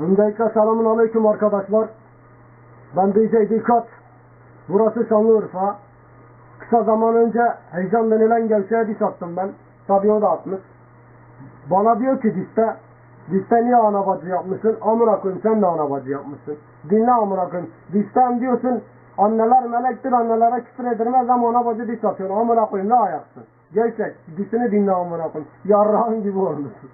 Öncelikle selamun aleyküm arkadaşlar. Ben DJ Dikkat. Burası Şanlıurfa. Kısa zaman önce heyecan denilen gevşeye diş attım ben. Tabii o da atmış. Bana diyor ki dişte, dişte niye ana bacı yapmışsın? Amına koyayım sen de ana bacı yapmışsın. Dinle amına koyayım. Dişten diyorsun anneler melektir annelere küfür edilmez ama ana bacı diş atıyorsun. Amına ne ayaksın? Gevşek dişini dinle amına koyayım. Yarrağın gibi olmuşsun.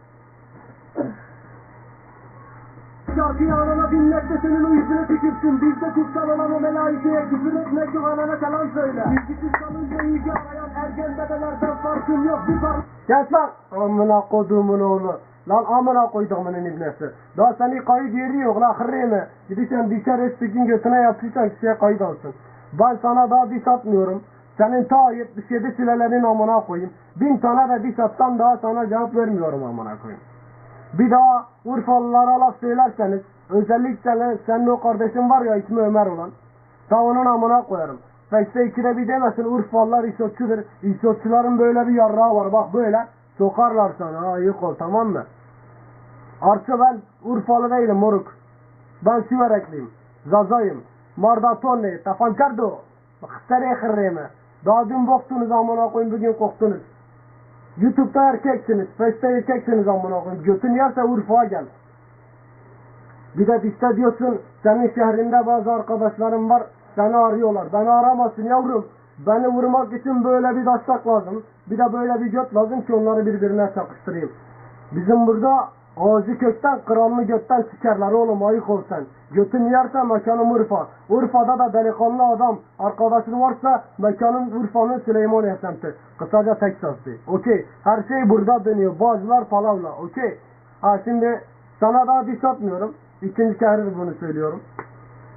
Şarkıyı anana dinlet senin o yüzüne tükürsün. Biz de kutsal olan o melaikeye küfür etmek yok anana selam söyle. Bilgisiz kalınca iyice arayan ergen bebelerden farkın yok. Bir fark... Kes lan! Amına kodumun oğlu. Lan amına koyduğumun ibnesi. Daha seni kayıt yeri yok la hırrimi. Gidişen dişer espikin götüne yapışırsan kişiye kayıt alsın. Ben sana daha diş atmıyorum. Senin ta 77 sülelerin amına koyayım. Bin tane de diş atsam daha sana cevap vermiyorum amına koyayım. Bir daha Urfalılara laf söylerseniz, özellikle senin o kardeşin var ya ismi Ömer olan, ta onun amına koyarım. Feste ikide bir demesin Urfalılar isotçudur. İsotçuların böyle bir yarrağı var bak böyle. Sokarlar sana ha yık ol tamam mı? Artı ben Urfalı değilim moruk. Ben Siverekliyim. Zazayım. Mardatonni. Tafankardo. Bak stere kırreme. Daha dün boktunuz amına koyun bugün koktunuz. YouTube'da erkeksiniz. Face'te erkeksiniz amına koyayım. Götün yerse Urfa'ya gel. Bir de dişte diyorsun senin şehrinde bazı arkadaşlarım var. Seni arıyorlar. Beni aramasın yavrum. Beni vurmak için böyle bir taşak lazım. Bir de böyle bir göt lazım ki onları birbirine çakıştırayım. Bizim burada ağacı kökten, kralını götten sikerler oğlum ayık ol sen. Götün yerse mekanım Urfa. Urfa'da da delikanlı adam arkadaşın varsa mekanın Urfa'nın Süleymaniye semti. Kısaca Teksas'ı. Okey. Her şey burada dönüyor. Bazılar palavla. Okey. Ha şimdi sana daha diş atmıyorum. İkinci kere bunu söylüyorum.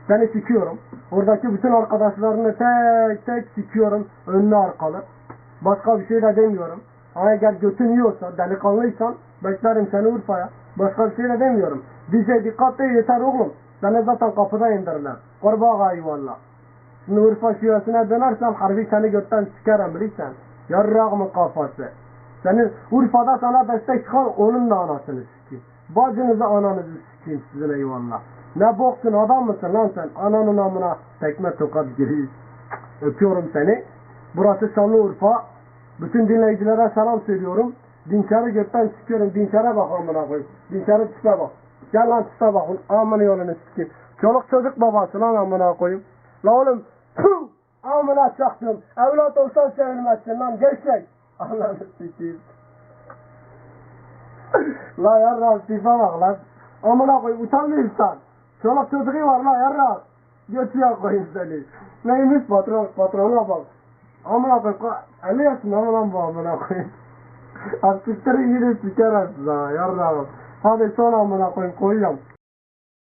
Seni sikiyorum. Oradaki bütün arkadaşlarını tek tek sikiyorum. Önlü arkalı. Başka bir şey de demiyorum. Ama eğer götün yiyorsa, delikanlıysan beklerim seni Urfa'ya. Başka bir şey de demiyorum. Dize dikkat et yeter oğlum. Beni zaten kapıda indirirler. Kurbağa eyvallah. Şimdi Urfa şivesine dönersem harbi seni götten sikerim bilirsen. Yarrağımın kafası. Senin Urfa'da sana destek çıkan onun da anasını sikeyim. Bacınızı ananızı sikeyim sizin eyvallah. Ne boksun adam mısın lan sen? Ananın amına tekme tokat giriyiz. Öpüyorum seni. Burası Şanlıurfa. Bütün dinleyicilere selam söylüyorum. Dinçer'i gökten sikiyorum. Dinçer'e bak amına koyayım. Dinçer'in tipe bak. Gel lan tipe bak. Amına yolunu sikeyim. Çoluk çocuk babası lan amına koyayım. La oğlum. Puh! Amına çaktım. Evlat olsan sevilmezsin lan. Gerçek. Ananı sikeyim. la yarra tipe bak lan. Amına koyayım utanmıyorsan. Çoluk çocuğu var la yarra. Götüye koyayım seni. Neymiş patron? Patrona bak. Amına koyayım. Ali yaşında mı lan bu amına koyayım? Artık yine siker ha yarra. Hadi son amına koyayım koyuyorum.